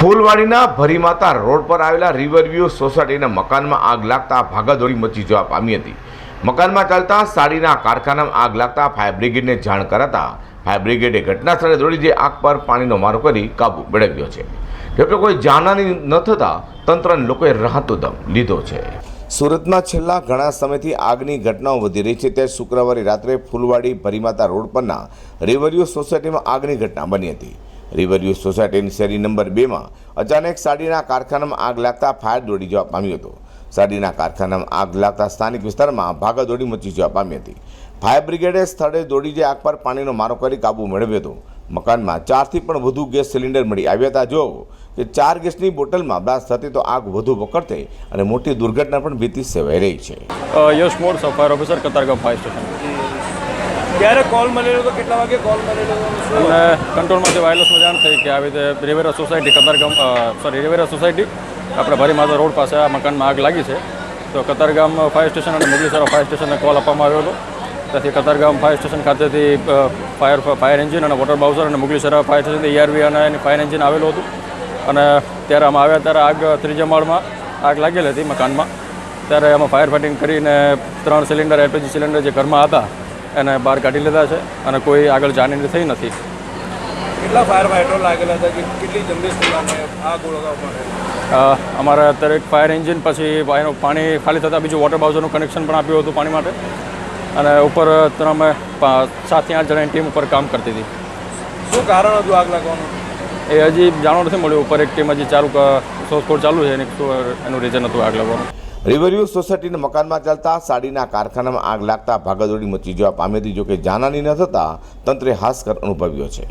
ફૂલવાડીના Bharimata road પર આવેલા રિવરવ્યૂ સોસાયટીના મકાનમાં આગ લાગતા ભાગાદોડી મચી જવા પામી હતી. મકાનમાં ચાલતા સાડીના કારખાનામાં આગ લાગતા ફાયર બ્રિગેડને જાણ કરાતા ફાયર બ્રિગેડે ઘટના સ્થળે દોડી જઈ આગ પર પાણીનો મારો કરી કાબુ મેળવ્યો છે. જોકે કોઈ જાનહાની ન થતાં તંત્રને લોકોએ રાહતો દમ લીધો છે. સુરતમાં છેલ્લા ઘણા સમયથી આગની ઘટનાઓ વધી રહી છે. ત્યારે શુક્રવારે રાત્રે ફૂલવાડી ભરીમાતા રોડ પરના રિવરવ્યૂ સોસાયટીમાં આગની ઘટના બની હતી. રિવરવ્યૂ સોસાયટીની શેરી નંબર બેમાં અચાનક સાડીના કારખાનામાં આગ લાગતા ફાયર દોડી જવા પામ્યો હતો. સાડીના કારખાનામાં આગ લાગતા સ્થાનિક વિસ્તારમાં ભાગાદોડી મચી જવા પામી હતી. ફાયર બ્રિગેડે સ્થળે દોડી જઈ આગ પર પાણીનો મારો કરી કાબુ મેળવ્યો હતો. મકાનમાં ચારથી પણ વધુ ગેસ સિલિન્ડર મળી આવ્યા હતા. જો કે ચાર ગેસની બોટલમાં બ્લાસ્ટ થતી તો આગ વધુ વકરતે અને મોટી દુર્ઘટના પણ ભીતિ સેવાઈ રહી છે. Yash Mod sub fire fire officer, Katargam fire station. ત્યારે કોલ મળેલો તો કેટલા વાગે કોલ મળેલો? અને કંટ્રોલમાંથી વાયરલેસમાં જાણ થઈ કે આવી રીતે Riviera society Katargam sorry Riviera society આપણે ભારી માતા રોડ પાસે આ મકાનમાં આગ લાગી છે. તો કતારગામ ફાયર સ્ટેશન અને મુગલીસરા ફાયર સ્ટેશનને કોલ આપવામાં આવ્યો હતો. ત્યાંથી કતારગામ ફાયર સ્ટેશન ખાતેથી ફાયર ફાયર એન્જિન અને વોટર બાઉઝર અને મુગલીસરા ફાયર સ્ટેશનથી ઈઆરવી અને એની ફાયર એન્જિન આવેલું હતું. અને ત્યારે અમે આવ્યા ત્યારે આગ ત્રીજા માળમાં આગ લાગેલી હતી મકાનમાં. ત્યારે અમે ફાયર ફાઇટિંગ કરીને ત્રણ સિલિન્ડર એલપીજી સિલિન્ડર જે ઘરમાં હતા એને બહાર કાઢી લીધા છે અને કોઈ આગળ જાનહાની થઈ નથી. કેટલા ફાયર ફાઈટરો લાગેલા હતા કે કેટલી જલ્દી આ આગ ઓળખવા માટે. અમારે અત્યારે ફાયર એન્જિન પછી એનું પાણી ખાલી થતાં બીજું વોટર બાઉઝરનું કનેક્શન પણ આપ્યું હતું પાણી માટે. અને ઉપર ત્રણ અમે સાતથી આઠ જણાની ટીમ ઉપર કામ કરતી હતી. શું કારણ હતું આગ લાગવાનું? એ હજી જાણવા નથી મળ્યું. ઉપર એક ટીમ હજી ચાલુ શોધખોળ ચાલુ છે એની એનું રીઝન હતું આગ લાગવાનું. રિવરવ્યૂ સોસાયટીના મકાનમાં ચાલતા સાડીના કારખાનામાં આગ લાગતા ભાગદોડી મચી જવા પામી હતી, જોકે જાનહાની ન થતાં તંત્રે હાશકર અનુભવ્યો છે.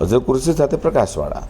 અઝર કુરશી સાથે પ્રકાશવાળા.